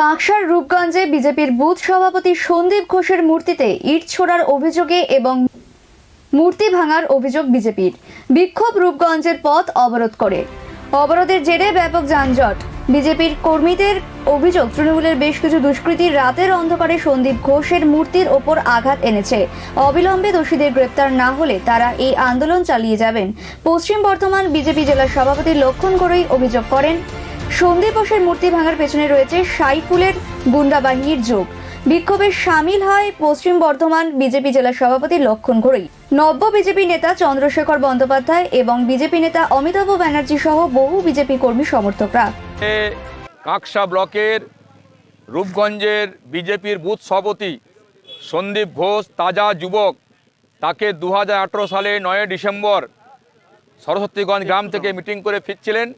কাঁকসার রূপগঞ্জে বিজেপির বুথ সভাপতি সন্দীপ ঘোষের মূর্তিতে ইট ছোড়ার অভিযোগে এবং মূর্তি ভাঙার অভিযোগ বিজেপির। বিক্ষোভ রূপগঞ্জের পথ অবরোধ করে। অবরোধের জেরে ব্যাপক যানজট। বিজেপির কর্মীদের অভিযোগ, তৃণমূলের বেশ কিছু দুষ্কৃতী রাতের অন্ধকারে সন্দীপ ঘোষের মূর্তির ওপর আঘাত এনেছে। অবিলম্বে দোষীদের গ্রেপ্তার না হলে তারা এই আন্দোলন চালিয়ে যাবেন। পশ্চিম বর্ধমান বিজেপি জেলা সভাপতি লক্ষণ করেই অভিযোগ করেন সন্দীপ ঘোষের মূর্তি ভাঙার পেছনে রয়েছে সাইফুলের গুন্ডাবাহিনীর যোগ। বিক্ষোভে সামিল হয় পশ্চিম বর্ধমান বিজেপি জেলা সভাপতি লক্ষণ ঘড়ই। নব্য বিজেপি নেতা চন্দ্রশেখর বন্দ্যোপাধ্যায় এবং বিজেপি নেতা অমিতাভ ব্যানার্জি সহ বহু বিজেপি কর্মী সমর্থকরা। কাঁকসা ব্লকের রূপগঞ্জের বিজেপির বুথ সভাপতি সন্দীপ ঘোষ, তাজা যুবক, তাকে দু হাজার আঠারো সালে নয় ডিসেম্বর সরস্বতীগঞ্জ গ্রাম থেকে মিটিং করে ফিরছিলেন।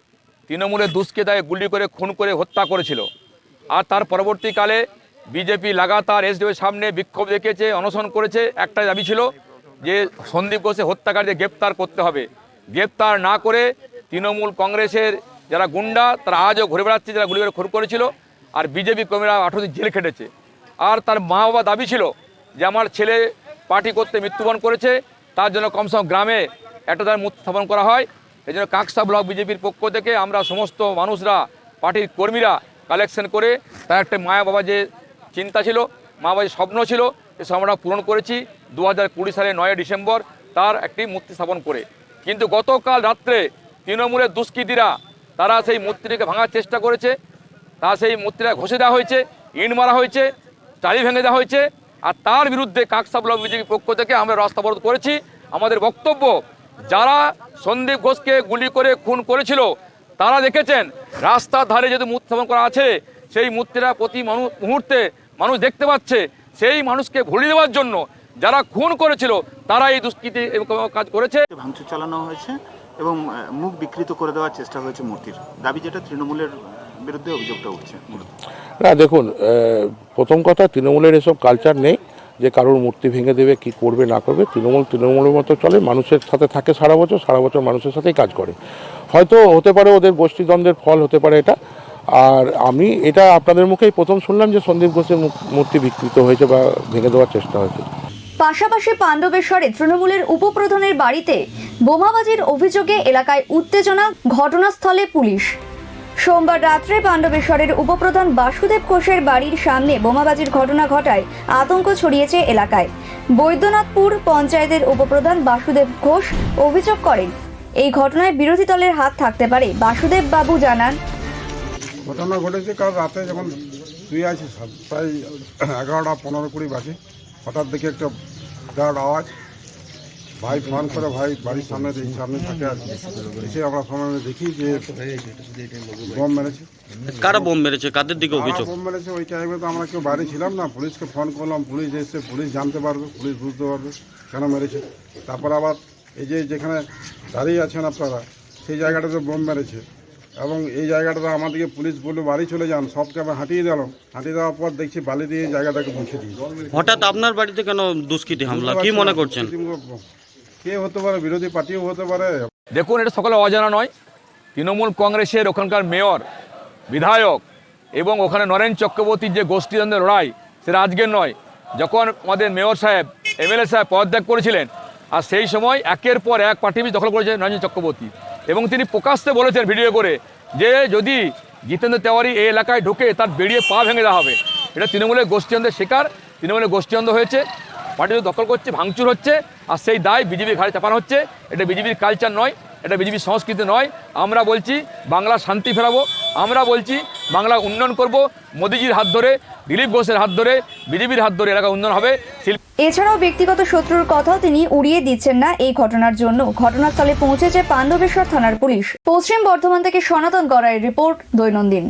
তৃণমূলের দুষ্কৃতায় গুলি করে, খুন করে হত্যা করেছিল। আর তার পরবর্তীকালে বিজেপি লাগাতার এসডিওর সামনে বিক্ষোভ দেখেছে অনশন করেছে। একটা দাবি ছিল যে সন্দীপ ঘোষের হত্যাকারীদের গ্রেপ্তার করতে হবে। গ্রেপ্তার না করে তৃণমূল কংগ্রেসের যারা গুন্ডা, তারা আজও ঘুরে বেড়াচ্ছে, যারা গুলি করে খুন করেছিল। আর বিজেপি কর্মীরা আঠেরো জেল খেটেছে। আর তার মা বাবা দাবি ছিল যে আমার ছেলে পার্টি করতে মৃত্যুবরণ করেছে, তার জন্য কমসে কম গ্রামে একটা তার মূর্তি স্থাপন করা হয়। এই জন্য কাকসা ব্লক বিজেপির পক্ষ থেকে আমরা সমস্ত মানুষরা, পার্টির কর্মীরা কালেকশন করে তার একটা মায়া বাবা যে চিন্তা ছিল, মা বাবা যে স্বপ্ন ছিল সে আমরা পূরণ করেছি দু হাজার কুড়ি সালে নয় ডিসেম্বর তার একটি মূর্তি স্থাপন করে। কিন্তু গতকাল রাত্রে তৃণমূলের দুষ্কৃতীরা, তারা সেই মূর্তিটিকে ভাঙার চেষ্টা করেছে তা সেই মূর্তিটা ঘষে দেওয়া হয়েছে, ইট মারা হয়েছে চালি ভেঙে দেওয়া হয়েছে, আর তার বিরুদ্ধে কাকসা ব্লক বিজেপির পক্ষ থেকে আমরা রাস্তা অবরোধ করেছি। আমাদের বক্তব্য যারা সন্দীপ ঘোষকে গুলি করে খুন করেছিল তারা দেখেছেন রাস্তার ধারে যদি মূর্তি স্থাপন করা আছে সেই মূর্তিটা প্রতি মানুষ মুহূর্তে মানুষ দেখতে পাচ্ছে। সেই মানুষকে ভুলিয়ে দেওয়ার জন্য যারা খুন করেছিল তারা এই দুষ্কৃতি কাজ করেছে। ভাঙচুর চালানো হয়েছে এবং মুখ বিকৃত করে দেওয়ার চেষ্টা হয়েছে মূর্তির। দাবি যেটা তৃণমূলের বিরুদ্ধে অভিযোগটা উঠছে মূলত। না দেখুন প্রথম কথা তৃণমূলের এসব কালচার নেই। যে কারোর মূর্তি ভেঙে দেবে, কি করবে, না করবে, তৃণমূল তৃণমূলের মতো চলে, মানুষের সাথে থাকে সারা বছর সারা বছর মানুষের সাথেই কাজ করে। হয়তো হতে পারে ওদের গোষ্ঠীদ্বন্দ্বের ফল হতে পারে এটা। আর আমি এটা আপনাদের মুখেই প্রথম শুনলাম যে সন্দীপ ঘোষের মূর্তি বিকৃত হয়েছে বা ভেঙে দেওয়ার চেষ্টা হয়েছে। পাশাপাশি পাণ্ডবেশ্বরে তৃণমূলের উপপ্রধানের বাড়িতে বোমাবাজির অভিযোগে এলাকায় উত্তেজনা, ঘটনাস্থলে পুলিশ। সোমবার রাত্রে পাণ্ডবেশ্বরের উপপ্রধান বাসুদেব ঘোষের বাড়ির সামনে বোমাবাজির ঘটনা ঘটায় আতঙ্ক ছড়িয়েছে এলাকায়। বৈদ্যনাথপুর পঞ্চায়েতের উপপ্রধান বাসুদেব ঘোষ অভিযোগ করেন, এই ঘটনায় বিরোধী দলের হাত থাকতে পারে। বাসুদেব বাবু জানান, ঘটনা ঘটেছে কাল রাতে যখন শুয়ে আছি, প্রায় এগারোটা পনেরো কুড়ি বাজে। হঠাৎ দেখি একটা আওয়াজ ভাই ফোন করে ভাই বাড়ির সামনে এই সামনে থাকে আর এসে আমরা সামনে দেখি যে বোম মেরেছে। কারা বোম মেরেছে? কাদের দিকে অভিযোগ? বোম মেরেছে ওই টাইমে তো আমরা কেউ বাইরে ছিলাম না পুলিশকে ফোন করলাম পুলিশ এসে পুলিশ জানতে পারবে পুলিশ বুঝতে পারবে কেন মেরেছে। তারপর আবার এই যে যেখানে দাঁড়িয়ে আছেন আপনারা সেই জায়গাটাতে বোম মেরেছে। এবং এই জায়গাটাতে আমাদেরকে পুলিশ বলল বাড়ি চলে যান সবকে আমরা হাঁটিয়ে দিলাম। হাঁটিয়ে দেওয়ার পর দেখছি বালি দিয়ে জায়গাটাকে মুছে দিই হঠাৎ আপনার বাড়িতে কেন দুষ্কৃতী হামলা? কি মনে করছেন? কে হতে পারে? বিরোধী পার্টিও হতে পারে। দেখুন, এটা সকলে অজানা নয়। তৃণমূল কংগ্রেসের ওখানকার মেয়র, বিধায়ক এবং ওখানে নরেন চক্রবর্তীর যে গোষ্ঠীদ্বন্দ্বের লড়াই, সেটা আজকের নয়। যখন আমাদের মেয়র সাহেব, এমএলএ সাহেব পদত্যাগ করেছিলেন, আর সেই সময় একের পর এক পার্টি দখল করেছেন নরেন চক্রবর্তী। এবং তিনি প্রকাশ্যে বলেছেন ভিডিও করে যে যদি জিতেন্দ্র তেওয়ারি এই এলাকায় ঢুকে তার বেরিয়ে পা ভেঙে দেওয়া হবে। এটা তৃণমূলের গোষ্ঠীদ্বন্দ্বের শিকার। তৃণমূলের গোষ্ঠীদ্বন্দ্ব হয়েছে। পার্টি দখল করছে, ভাঙচুর হচ্ছে, আর সেই দায় বিজেপির ঘাড়ে চাপানো হচ্ছে। এটা বিজেপির কালচার নয়, এটা বিজেপির সংস্কৃতি নয়। আমরা বলছি, বাংলা শান্তি ফেরাবো। আমরা বলছি, বাংলা উন্নয়ন করব। মোদিজির হাত ধরে, দিলীপ ঘোষের হাত ধরে, বিজেপির হাত ধরে এলাকা উন্নয়ন হবে। এছাড়াও ব্যক্তিগত শত্রুর কথাও তিনি উড়িয়ে দিচ্ছেন না এই ঘটনার জন্য। ঘটনাস্থলে পৌঁছেছে পাণ্ডবেশ্বর থানার পুলিশ। পশ্চিম বর্ধমান থেকে সনাতন গড়াইয়ের রিপোর্ট, দৈনন্দিন।